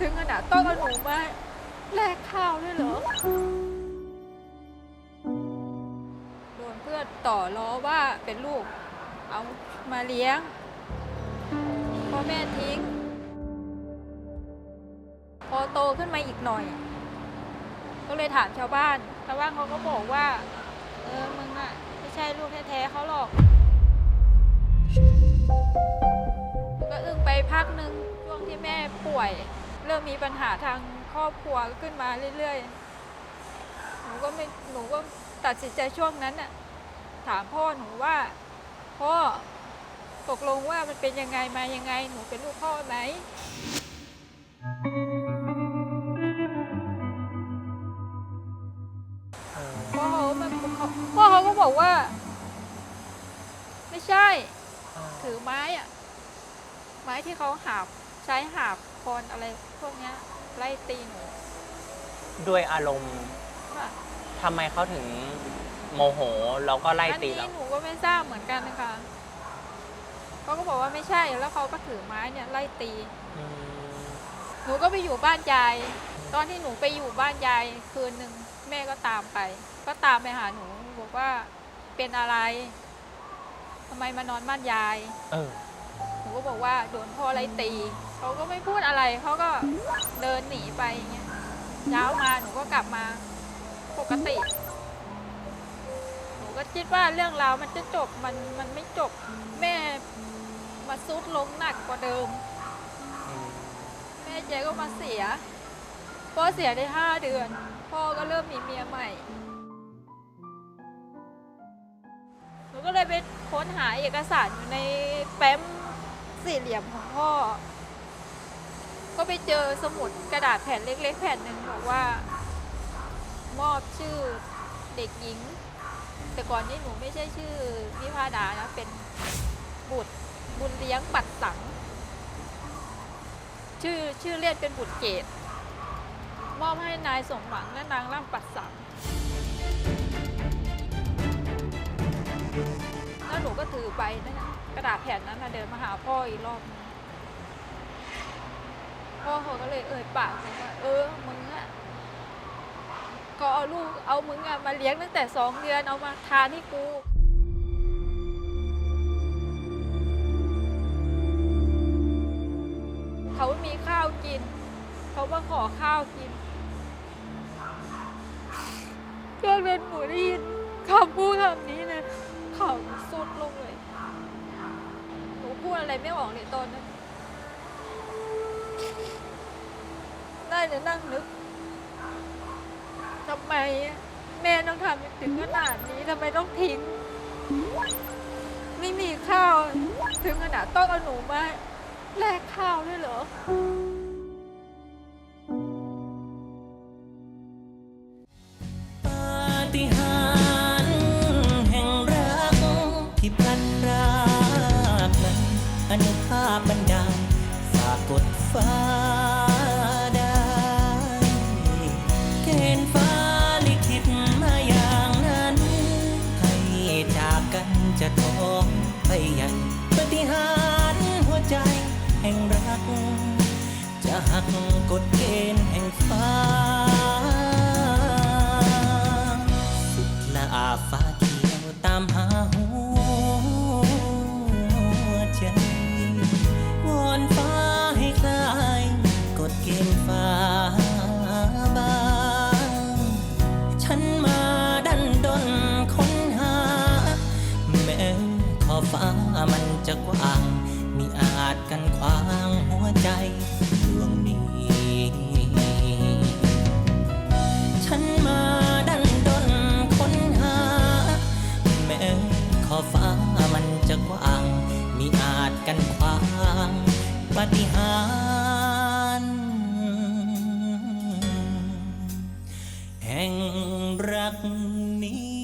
ถึงขนาดต้องเอาหนูมาแลกข้าวด้วยเหรอ โดนเพื่อนต่อล้อว่าเป็นลูก เอามาเลี้ยงพ่อแม่ทิ้ง พอโตขึ้นมาอีกหน่อย ก็เลยถามชาวบ้านชาวบ้านเขาก็บอกว่า เออมึงอะไม่ใช่ลูกแท้ๆเขาหรอก ก็อึ้งไปพักหนึ่งช่วงที่แม่ป่วย เริ่มมีปัญหาทางครอบครัวขึ้นมาเรื่อยๆ หนูก็ไม่หนูก็ตัดสินใจช่วงนั้นน่ะถามพ่อหนูว่าพ่อตกลงว่ามันเป็นยังไงมายังไง หนูเป็นลูกพ่อไหมพ่อเขามันเขาพ่อเขาก็บอกว่า ไม่ใช่ ถือไม้อะไม้ที่เขาหาบใช้หาบ คอนอะไรพวกเนี้ยไล่ตีหนูด้วยอารมณ์ค่ะทำไมเขาถึงโมโหแล้วก็ไล่อันตีนี้เราหนูก็ไม่ทราบเหมือนกันนะคะเขาก็บอกว่าไม่ใช่แล้วเขาก็ถือไม้เนี่ยไล่ตี อืมหนูก็ไปอยู่บ้านยาย ตอนที่หนูไปอยู่บ้านยายคืนหนึ่งแม่ก็ตามไป ก็ตามไปหาหนูบอกว่าเป็นอะไรทำไมมานอนบ้านยาย เออห นูก็บอกว่าโดนพ่อไล่ตีเขาก็ไม่พูดอะไรเขาก็เดินหนีไปอย่างเงี้ยเช้ามาหนูก็กลับมาปกติ หนูก็คิดว่าเรื่องราวมันจะจบมันมันไม่จบแม่มาซุดลงหนักกว่าเดิม แม่เจ๊ก็มาเสียพ่อเสียได้ห้าเดือน พ่อก็เริ่มมีเมียใหม่หนูก็เลยไปค้นหาเอกสารอยู่ในแฟ้ม สี่เหลี่ยมของพ่อ ก็ไปเจอสมุดกระดาษแผ่นเล็ก ๆ แผ่นหนึ่งบอกว่า มอบชื่อเด็กหญิง แต่ก่อนนี้หนูไม่ใช่ชื่อวิภาดานะ เป็นบุตรบุญเลี้ยงปัดสัง ชื่อชื่อเล่นเป็นบุตรเกตมอบให้นายสมหวังและนางร่ำปัดสังแล้วหนูก็ถือไปนั่นน่ะ กระดาษแผ่นนั้นนะเดินมาหาพ่ออีกรอบนึงพ่อเขาก็เลยเอ่ยปากบอกว่าเออมึงอะก็เอาลูกเอามึงอะมาเลี้ยงตั้งแต่สองเดือนเอามาทานให้กูเขามีข้าวกิน เขามาขอข้าวกินช่วงนั้นหนูได้ยินคำพูดคำนี้นะ ไม่ออกเลยตอนนั้นได้แต่นั่งนึกทำไมแม่ต้องทำถึงขนาดนี้ทำไมต้องทิ้ง ไม่มีข้าว ถึงขนาดต้องเอาหนูมาแลกข้าวด้วยเหรอ จะท้องไปใหญ่ มิอาจกันขวางปฏิหารแห่งรักนี้